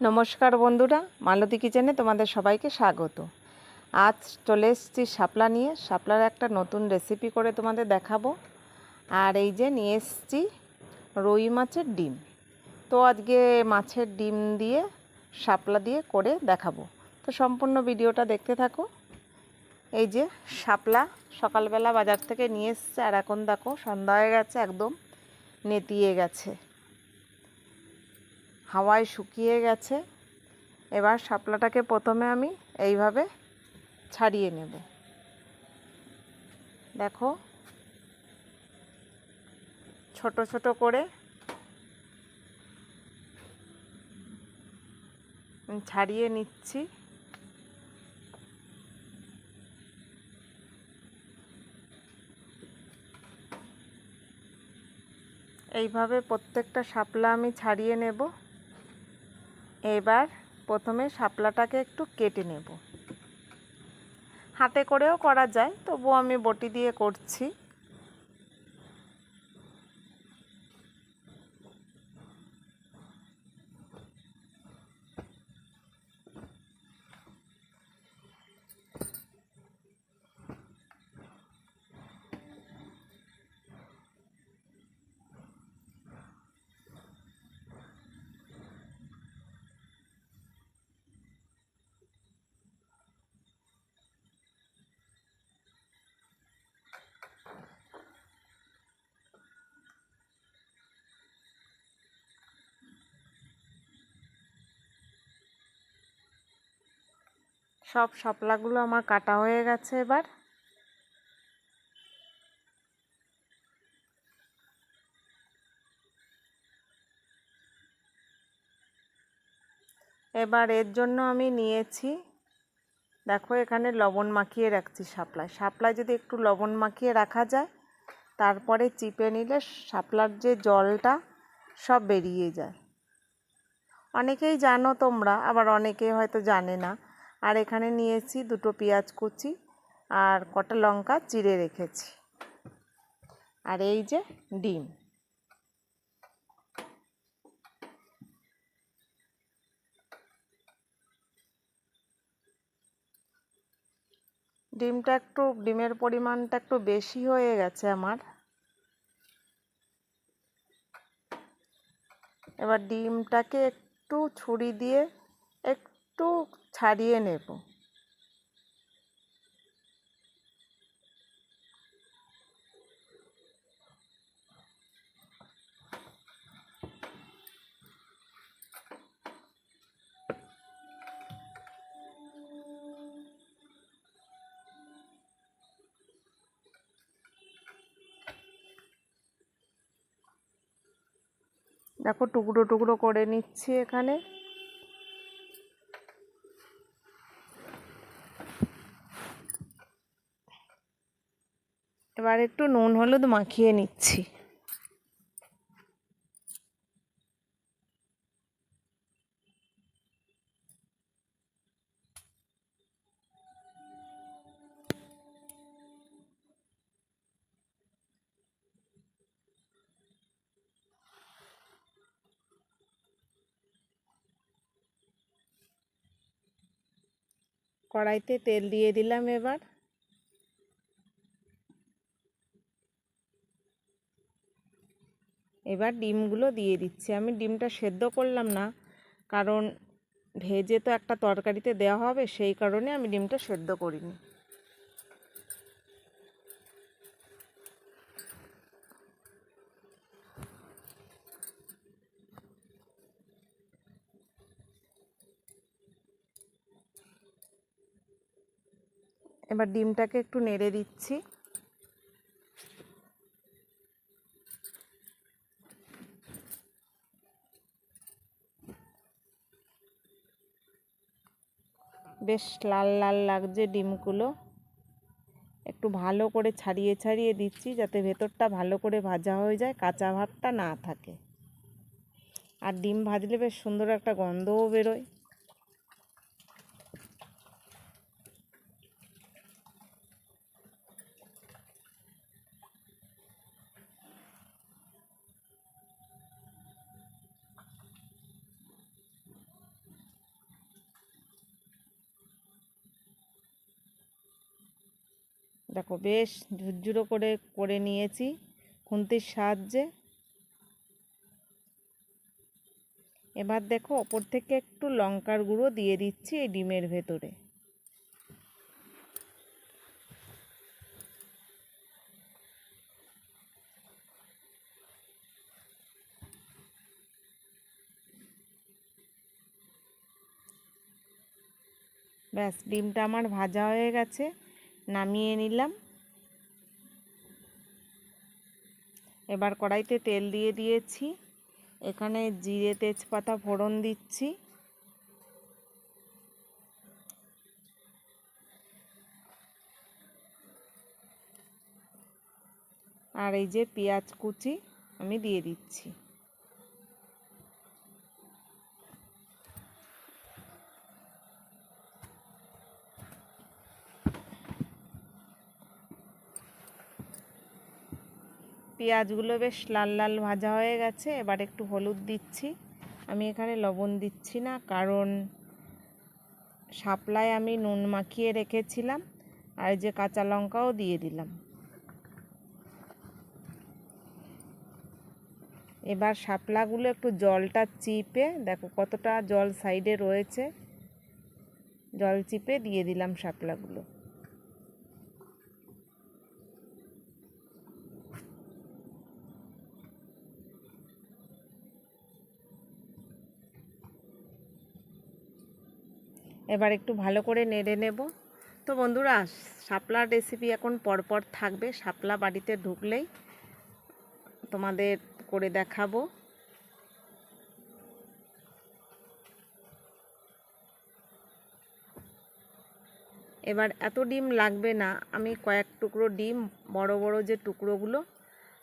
নমস্কার বন্ধুরা, মালতী কিচেনে তোমাদের সবাইকে স্বাগত। আজ চলে এসেছি শাপলা নিয়ে। শাপলার একটা নতুন রেসিপি করে তোমাদের দেখাবো। আর এই যে নিয়ে এসেছি রুই মাছের ডিম। তো আজকে মাছের ডিম দিয়ে, শাপলা দিয়ে করে দেখাবো। তো সম্পূর্ণ ভিডিওটা দেখতে থাকো। এই যে শাপলা সকালবেলা বাজার থেকে নিয়ে এসছে, আর এখন দেখো সন্ধ্যা হয়ে গেছে, একদম নেতিয়ে গেছে। হাওয়ায় শুকিয়ে গেছে। এবার শাপলাটাকে প্রথমে আমি এইভাবে ছাড়িয়ে নেব। দেখো, ছোট ছোট করে ছাড়িয়ে নিচ্ছি। এইভাবে প্রত্যেকটা শাপলা আমি ছাড়িয়ে নেব। এবার প্রথমে শাপলাটাকে একটু কেটে নেব। হাতে করেও করা যায় তবু আমি বটি দিয়ে করছি। সব শাপলাগুলো আমার কাটা হয়ে গেছে এবার। এবার এর জন্য আমি নিয়েছি, দেখো এখানে লবণ মাখিয়ে রাখছি শাপলায়। শাপলায় যদি একটু লবণ মাখিয়ে রাখা যায়, তারপরে চিপে নিলে শাপলার যে জলটা সব বেরিয়ে যায়। অনেকেই জানো তোমরা, আবার অনেকে হয়তো জানে না আর এখানে নিয়েছি দুটো পেঁয়াজ কুচি আর কটা লঙ্কা চিড়ে রেখেছি। আর এই যে ডিম। ডিমটা একটু, ডিমের পরিমাণটা একটু বেশি হয়ে গেছে আমার। এবার ডিমটাকে একটু ছুরি দিয়ে একটু ছাড়িয়ে নেব। দেখো টুকরো টুকরো করে নিচ্ছি এখানে। এবার একটু নুন হলুদ মাখিয়ে নিচ্ছি। কড়াইতে তেল দিয়ে দিলাম এবার। এবার ডিমগুলো দিয়ে দিচ্ছি। আমি ডিমটা সেদ্ধ করলাম না, কারণ ভেজে তো একটা তরকারিতে দেওয়া হবে, সেই কারণে আমি ডিমটা সেদ্ধ করিনি। এবার ডিমটাকে একটু নেড়ে দিচ্ছি। বেশ লাল লাল লাগছে ডিমগুলো। একটু ভালো করে ছাড়িয়ে ছাড়িয়ে দিচ্ছি যাতে ভেতরটা ভালো করে ভাজা হয়ে যায়, কাঁচা ভাতটা না থাকে। আর ডিম ভাজলে বেশ সুন্দর একটা গন্ধও বেরোয়। দেখো বেশ ঝুরঝুরো করে করে নিয়েছি খুন্তির সাহায্যে। এবার দেখো ওপর থেকে একটু লঙ্কার গুঁড়ো দিয়ে দিচ্ছি এই ডিমের ভেতরে। ব্যাস, ডিমটা আমার ভাজা হয়ে গেছে। নামিয়ে নিলাম। এবার কড়াইতে তেল দিয়ে দিয়েছি। এখানে জিরে, তেজপাতা, ফোড়ন দিচ্ছি। আর এই যে পেঁয়াজ কুচি আমি দিয়ে দিচ্ছি। পেঁয়াজগুলো বেশ লাল লাল ভাজা হয়ে গেছে। এবার একটু হলুদ দিচ্ছি। আমি এখানে লবণ দিচ্ছি না, কারণ শাপলায় আমি নুন মাখিয়ে রেখেছিলাম আর যে কাঁচা লঙ্কাও দিয়ে দিলাম। এবার শাপলাগুলো একটু জলটা চিপে, দেখো কতটা জল সাইডে রয়েছে, জল চিপে দিয়ে দিলাম শাপলাগুলো এবার একটু ভালো করে নেড়ে নেব। তো বন্ধুরা, শাপলার রেসিপি এখন পরপর থাকবে। শাপলা বাড়িতে ঢুকলেই তোমাদের করে দেখাবো। এবার এত ডিম লাগবে না, আমি কয়েক টুকরো ডিম, বড় বড় যে টুকরোগুলো,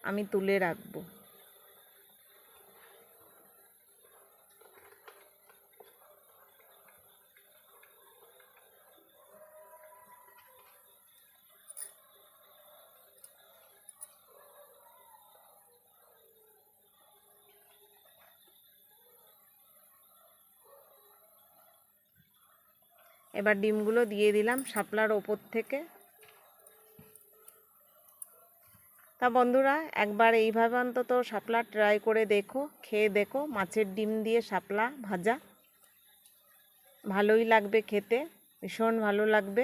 আমি তুলে রাখব। এবার ডিমগুলো দিয়ে দিলাম শাপলার ওপর থেকে। তা বন্ধুরা, একবার এইভাবে অন্তত শাপলা ট্রাই করে দেখো, খেয়ে দেখো, মাছের ডিম দিয়ে শাপলা ভাজা। ভালোই লাগবে খেতে, ভীষণ ভালো লাগবে।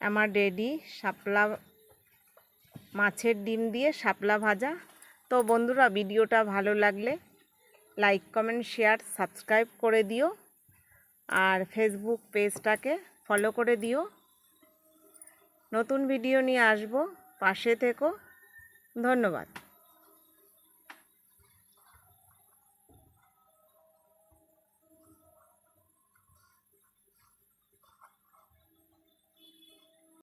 আমার রেডি শাপলা মাছের ডিম দিয়ে শাপলা ভাজা। তো বন্ধুরা, ভিডিওটা ভালো লাগলে লাইক, কমেন্ট, শেয়ার, সাবস্ক্রাইব করে দিও। আর ফেসবুক পেজটাকে ফলো করে দিও। নতুন ভিডিও নিয়ে আসব। পাশে থেকো। ধন্যবাদ।